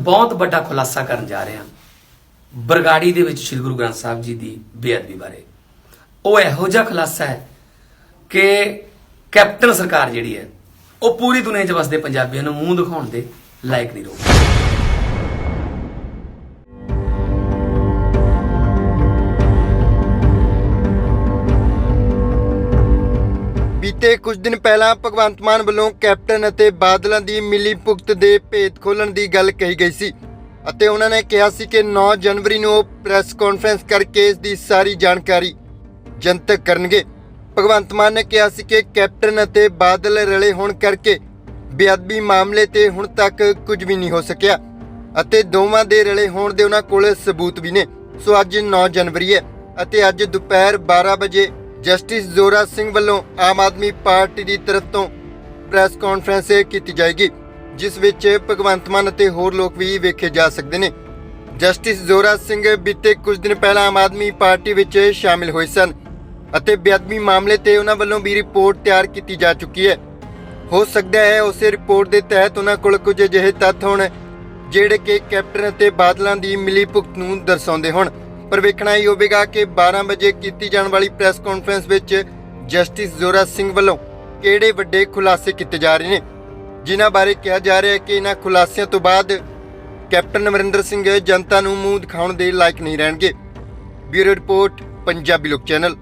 ਬਹੁਤ ਵੱਡਾ ਖੁਲਾਸਾ ਕਰਨ ਜਾ ਰਹੇ ਹਾਂ। ਬਰਗਾੜੀ ਦੇ ਵਿੱਚ ਸ੍ਰੀ ਗੁਰੂ ਗ੍ਰੰਥ ਸਾਹਿਬ ਜੀ ਦੀ ਬੇਅਦਬੀ ਬਾਰੇ। ਉਹ ਇਹੋ ਜਿਹਾ ਖੁਲਾਸਾ ਹੈ ਕਿ ਕੈਪਟਨ ਸਰਕਾਰ ਜਿਹੜੀ ਹੈ, ਉਹ ਪੂਰੀ ਦੁਨੀਆ 'ਚ ਵਸਦੇ ਪੰਜਾਬੀਆਂ ਨੂੰ ਮੂੰਹ ਦਿਖਾਉਣ ਦੇ ਲਾਇਕ ਨਹੀਂ ਰਹੀ ਬੀਤੇ ਕੁਝ ਦਿਨ ਪਹਿਲਾਂ ਭਗਵੰਤ ਮਾਨ ਵੱਲੋਂ ਕੈਪਟਨ ਅਤੇ ਬਾਦਲਾਂ ਦੀ ਮਿਲੀ ਭੁਗਤ ਦੇ ਭੇਤ ਖੋਲਣ ਦੀ ਗੱਲ ਕਹੀ ਗਈ ਸੀ। ਅਤੇ ਉਹਨਾਂ ਨੇ ਕਿਹਾ ਸੀ ਕਿ 9 ਜਨਵਰੀ ਨੂੰ ਉਹ ਪ੍ਰੈਸ ਕਾਨਫਰੰਸ ਕਰਕੇ ਇਸ ਦੀ ਸਾਰੀ ਜਾਣਕਾਰੀ ਜਨਤਕ ਕਰਨਗੇ। ਭਗਵੰਤ ਮਾਨ ਨੇ ਕਿਹਾ ਸੀ ਕਿ ਕੈਪਟਨ ਅਤੇ ਬਾਦਲ ਰਲੇ ਹੋਣ ਕਰਕੇ ਬੇਅਦਬੀ ਮਾਮਲੇ ਤੇ ਹੁਣ ਤੱਕ ਕੁਝ ਵੀ ਨਹੀਂ ਹੋ ਸਕਿਆ ਅਤੇ ਦੋਵਾਂ ਦੇ ਰਲੇ ਹੋਣ ਦੇ ਉਹਨਾਂ ਕੋਲ ਸਬੂਤ ਵੀ ਨੇ। ਸੋ ਅੱਜ 9 ਜਨਵਰੀ ਹੈ ਅਤੇ ਅੱਜ ਦੁਪਹਿਰ 12 ਵਜੇ ਜਸਟਿਸ ਜ਼ੋਰਾ ਸਿੰਘ ਵੱਲੋਂ ਆਮ ਆਦਮੀ ਪਾਰਟੀ ਦੀ ਤਰਫ ਤੋਂ ਪ੍ਰੈਸ ਕਾਨਫਰੰਸ ਕੀਤੀ ਜਾਏਗੀ, ਜਿਸ ਵਿੱਚ ਭਗਵੰਤ ਮਾਨ ਅਤੇ ਹੋਰ ਲੋਕ ਵੀ ਵੇਖੇ ਜਾ ਸਕਦੇ ਨੇ। ਜਸਟਿਸ ਜ਼ੋਰਾ ਸਿੰਘ ਬੀਤੇ ਕੁਝ ਦਿਨ ਪਹਿਲਾਂ ਆਮ ਆਦਮੀ ਪਾਰਟੀ ਵਿੱਚ ਸ਼ਾਮਿਲ ਹੋਏ ਸਨ ਅਤੇ ਬੇਅਦਬੀ ਮਾਮਲੇ ਤੇ ਉਹਨਾਂ ਵੱਲੋਂ ਵੀ ਰਿਪੋਰਟ ਤਿਆਰ ਕੀਤੀ ਜਾ ਚੁੱਕੀ ਹੈ। ਹੋ ਸਕਦਾ ਹੈ ਉਸੇ ਰਿਪੋਰਟ ਦੇ ਤਹਿਤ ਉਹਨਾਂ ਕੋਲ ਕੁਝ ਅਜਿਹੇ ਤੱਥ ਹੋਣ, ਜਿਹੜੇ ਕਿ ਕੈਪਟਨ ਅਤੇ ਬਾਦਲਾਂ ਦੀ ਮਿਲੀ ਭੁਗਤ ਨੂੰ ਦਰਸਾਉਂਦੇ ਹੋਣ। ਪਰ ਵੇਖਣਾ ਹੀ ਹੋਵੇਗਾ ਕਿ 12 ਵਜੇ ਕੀਤੀ ਜਾਣ ਵਾਲੀ ਪ੍ਰੈਸ ਕਾਨਫਰੰਸ ਵਿੱਚ ਜਸਟਿਸ ਜ਼ੋਰਾ ਸਿੰਘ ਵੱਲੋਂ ਕਿਹੜੇ ਵੱਡੇ ਖੁਲਾਸੇ ਕੀਤੇ ਜਾ ਰਹੇ ਨੇ? ਜਿਨ੍ਹਾਂ ਬਾਰੇ ਕਿਹਾ ਜਾ ਰਿਹਾ ਹੈ ਕਿ ਇਹਨਾਂ ਖੁਲਾਸਿਆਂ ਤੋਂ ਬਾਅਦ ਕੈਪਟਨ ਅਮਰਿੰਦਰ ਸਿੰਘ ਜਨਤਾ ਨੂੰ ਮੂੰਹ ਦਿਖਾਉਣ ਦੇ ਲਾਇਕ ਨਹੀਂ ਰਹਿਣਗੇ। ਬਿਊਰੋ ਰਿਪੋਰਟ, ਪੰਜਾਬੀ ਲੋਕ ਚੈਨਲ।